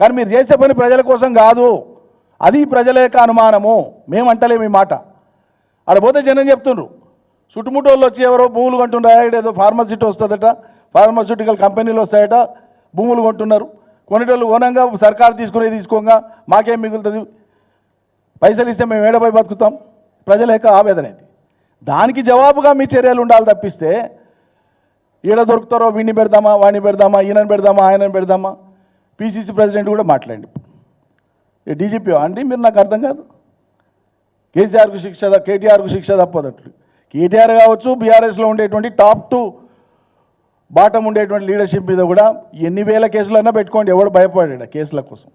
కానీ మీరు చేసే పని ప్రజల కోసం కాదు. అది ప్రజల యొక్క అనుమానము. మేము అంటలేము ఈ మాట. ఆడ పోతే జనం చెప్తుండ్రు. చుట్టుముట్టోళ్ళు వచ్చి ఎవరో భూములు కొంటున్నారు? ఏదో ఫార్మసిటీ వస్తుందట. ఫార్మస్యూటికల్ కంపెనీలు వస్తాయట. భూములు కొంటున్నారు. కొనేటోళ్ళు ఓనంగా సర్కారు తీసుకునే తీసుకోగా. మాకేం మిగులుతుంది? పైసలు ఇస్తే మేము ఏడపై బతుకుతాం. ప్రజల యొక్క ఆవేదన ఇది. దానికి జవాబుగా మీ చర్యలు ఉండాలి తప్పిస్తే ఈడ దొరుకుతారో వీడిని పెడదామా వాడిని పెడదామా ఈయనని పెడదామా ఆయనని పెడదామా? పీసీసీ ప్రెసిడెంట్ కూడా మాట్లాడండి డీజీపీ అండి? మీరు నాకు అర్థం కాదు. కేసీఆర్కు శిక్ష కేటీఆర్కు శిక్ష తప్పదట్లు. కేటీఆర్ కావచ్చు బీఆర్ఎస్లో ఉండేటువంటి టాప్ టు బాటం ఉండేటువంటి లీడర్షిప్ మీద కూడా ఎన్ని వేల కేసులైనా పెట్టుకోండి. ఎవడు భయపడాడు కేసుల కోసం.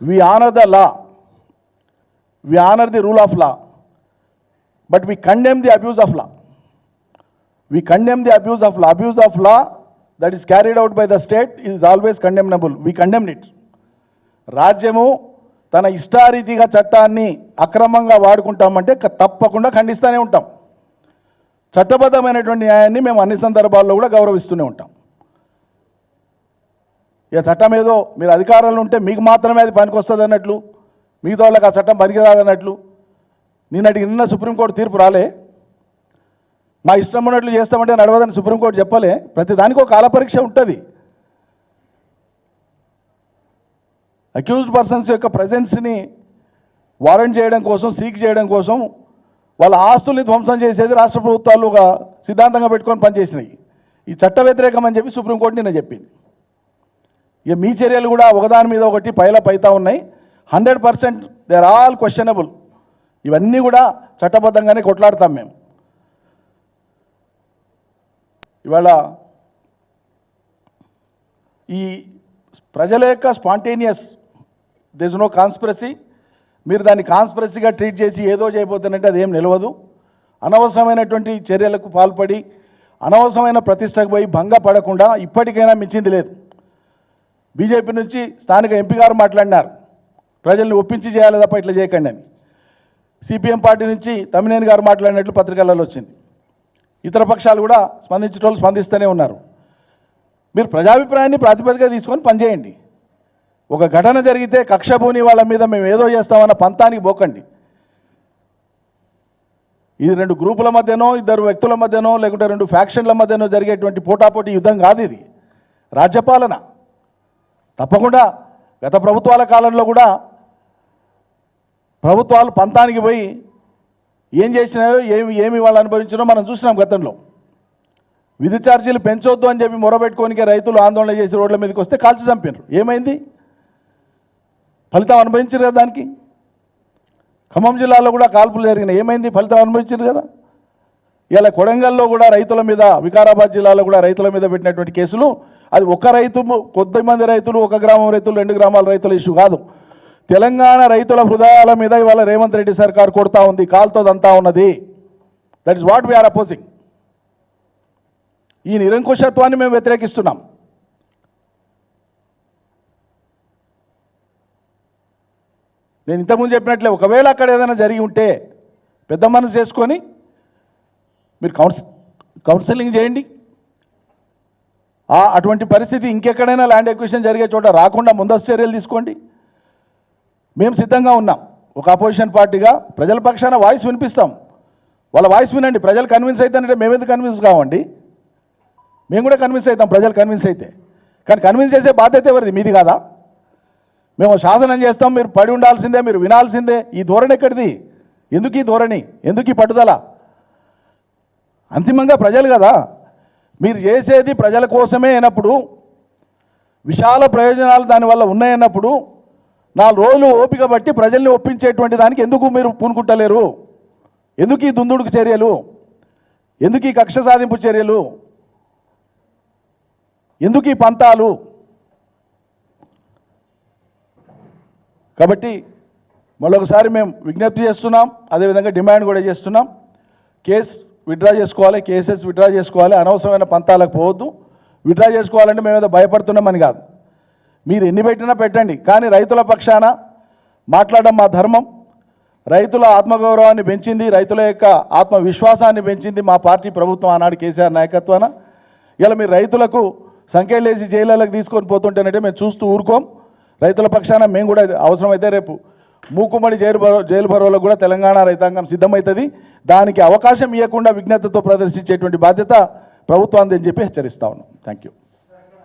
We honour the law. We honour the rule of law. But we condemn the abuse of law. We condemn the abuse of law. Abuse of law that is carried out by the state is always condemnable we condemn it రాజ్యము తన ఇష్టారీతిగా చట్టాన్ని అక్రమంగా వాడుకుంటామంటే తప్పకుండా ఖండిస్తూనే ఉంటాం. చట్టబద్ధమైనటువంటి న్యాయాన్ని మేము అన్ని సందర్భాల్లో కూడా గౌరవిస్తూనే ఉంటాం. ఇక చట్టం ఏదో మీరు అధికారంలో ఉంటే మీకు మాత్రమే అది పనికొస్తుంది అన్నట్లు మిగతా వాళ్ళకి ఆ చట్టం పనికిరాదన్నట్లు నిన్నటికి నిన్న సుప్రీంకోర్టు తీర్పు రాలే. మా ఇష్టం ఉన్నట్లు చేస్తామంటే నడవదని సుప్రీంకోర్టు చెప్పలే. ప్రతి దానికి ఒక కాలపరీక్ష ఉంటుంది. అక్యూజ్డ్ పర్సన్స్ యొక్క ప్రజెన్స్ని వారెంట్ చేయడం కోసం సీక్ చేయడం కోసం వాళ్ళ ఆస్తుల్ని ధ్వంసం చేసేది రాష్ట్ర ప్రభుత్వాలు ఒక సిద్ధాంతంగా పెట్టుకొని పనిచేసినాయి. ఈ చట్ట వ్యతిరేకం అని చెప్పి సుప్రీంకోర్టు నిన్న చెప్పింది. ఇక మీ చర్యలు కూడా ఒకదాని మీద ఒకటి పైల పైతా ఉన్నాయి. Hundred percent they are all questionable ఇవన్నీ కూడా చట్టబద్ధంగానే కొట్లాడతాం మేము. ఇవాళ ఈ ప్రజల యొక్క స్పాంటేనియస్ దిస్ నో కాన్స్పిరసీ మీరు దాన్ని కాన్స్పిరసీగా ట్రీట్ చేసి ఏదో చేయబోతున్నట్టే అదేం నిలవదు. అనవసరమైనటువంటి చర్యలకు పాల్పడి అనవసరమైన ప్రతిష్టకు పోయి భంగపడకుండా ఇప్పటికైనా మించింది లేదు. బీజేపీ నుంచి స్థానిక ఎంపీ గారు మాట్లాడినారు. ప్రజల్ని ఒప్పించి చేయాలి తప్ప ఇట్లా చేయకండి అని. సిపిఎం పార్టీ నుంచి తమ్మినేని గారు మాట్లాడినట్లు పత్రికలలో వచ్చింది. ఇతర పక్షాలు కూడా స్పందించేటోళ్ళు స్పందిస్తూనే ఉన్నారు. మీరు ప్రజాభిప్రాయాన్ని ప్రాతిపదికగా తీసుకొని పనిచేయండి. ఒక ఘటన జరిగితే కక్షభూని వాళ్ళ మీద మేము ఏదో చేస్తామన్న పంతానికి పోకండి. ఇది రెండు గ్రూపుల మధ్యనో ఇద్దరు వ్యక్తుల మధ్యనో లేకుంటే రెండు ఫ్యాక్షన్ల మధ్యనో జరిగేటువంటి పోటాపోటీ యుద్ధం కాదు ఇది. రాజ్యపాలన. తప్పకుండా గత ప్రభుత్వాల కాలంలో కూడా ప్రభుత్వాలు పంతానికి పోయి ఏం చేసినాయో ఏమి ఏమి వాళ్ళు అనుభవించినో మనం చూసినాం గతంలో. విద్యుత్ ఛార్జీలు పెంచొద్దు అని చెప్పి మొరబెట్టుకోనికే రైతులు ఆందోళన చేసి రోడ్ల మీదకి వస్తే కాల్చి చంపారు ఏమైంది? ఫలితం అనుభవించారు కదా దానికి? ఖమ్మం జిల్లాలో కూడా కాల్పులు జరిగినాయి. ఏమైంది? ఫలితం అనుభవించారు కదా? ఇలా కొడంగల్లో కూడా రైతుల మీద వికారాబాద్ జిల్లాలో కూడా రైతుల మీద పెట్టినటువంటి కేసులు అది ఒక రైతు కొద్ది మంది రైతులు ఒక గ్రామం రైతులు రెండు గ్రామాల రైతుల ఇష్యూ కాదు. తెలంగాణ రైతుల హృదయాల మీద ఇవాళ రేవంత్ రెడ్డి సర్కార్ కొడతా ఉంది కాల్తోదంతా ఉన్నది. That is what we are opposing ఈ నిరంకుశత్వాన్ని మేము వ్యతిరేకిస్తున్నాం. నేను ఇంతకుముందు చెప్పినట్లే ఒకవేళ అక్కడ ఏదైనా జరిగి ఉంటే పెద్ద మనసు చేసుకొని మీరు కౌన్స్ కౌన్సిలింగ్ చేయండి. అటువంటి పరిస్థితి ఇంకెక్కడైనా ల్యాండ్ ఎక్విషన్ జరిగే చోట రాకుండా ముందస్తు చర్యలు తీసుకోండి. మేము సిద్ధంగా ఉన్నాం. ఒక అపోజిషన్ పార్టీగా ప్రజల పక్షాన వాయిస్ వినిపిస్తాం. వాళ్ళ వాయిస్ వినండి. ప్రజలు కన్విన్స్ అవుతానంటే మేమేది కన్విన్స్ కావండి? మేము కూడా కన్విన్స్ అవుతాం. ప్రజలు కన్విన్స్ అయితే. కానీ కన్విన్స్ చేసే బాధ్యత ఎవరిది? మీది కాదా? మేము శాసనం చేస్తాం. మీరు పడి ఉండాల్సిందే మీరు వినాల్సిందే. ఈ ధోరణి ఎక్కడిది? ఎందుకు ఈ ధోరణి? ఎందుకు ఈ పట్టుదల? అంతిమంగా ప్రజలు కదా. మీరు చేసేది ప్రజల కోసమే అయినప్పుడు విశాల ప్రయోజనాలు దానివల్ల ఉన్నాయన్నప్పుడు నాలుగు రోజులు ఓపిక బట్టి ప్రజల్ని ఒప్పించేటువంటి దానికి ఎందుకు మీరు పూనుకుంటలేరు? ఎందుకు ఈ దుందుడుకు చర్యలు? ఎందుకు ఈ కక్ష సాధింపు చర్యలు? ఎందుకు ఈ పంతాలు? కాబట్టి మరొకసారి మేము విజ్ఞప్తి చేస్తున్నాం అదేవిధంగా డిమాండ్ కూడా చేస్తున్నాం. కేసు విత్డ్రా చేసుకోవాలి కేసెస్ విత్డ్రా చేసుకోవాలి అనవసరమైన పంతాలకు పోవద్దు. విత్డ్రా చేసుకోవాలంటే మేము ఏదో భయపడుతున్నామని కాదు. మీరు ఎన్ని పెట్టినా పెట్టండి. కానీ రైతుల పక్షాన మాట్లాడడం మా ధర్మం. రైతుల ఆత్మగౌరవాన్ని పెంచింది రైతుల యొక్క ఆత్మవిశ్వాసాన్ని పెంచింది మా పార్టీ ప్రభుత్వం ఆనాడు కేసీఆర్ నాయకత్వాన. ఇలా మీరు రైతులకు సంఖ్యలేసి జైళ్ళకి తీసుకొని పోతుంటేనంటే మేము చూస్తూ ఊరుకోం. రైతుల పక్షాన మేము కూడా అవసరమైతే రేపు మూకుమ్మడి జైలు జైలు భరోలకు కూడా తెలంగాణ రైతాంగం సిద్ధమవుతుంది దానికి అవకాశం ఇవ్వకుండా విజ్ఞతతో ప్రదర్శించేటువంటి బాధ్యత ప్రభుత్వాన్ని అని చెప్పి హెచ్చరిస్తా ఉన్నాం. Thank you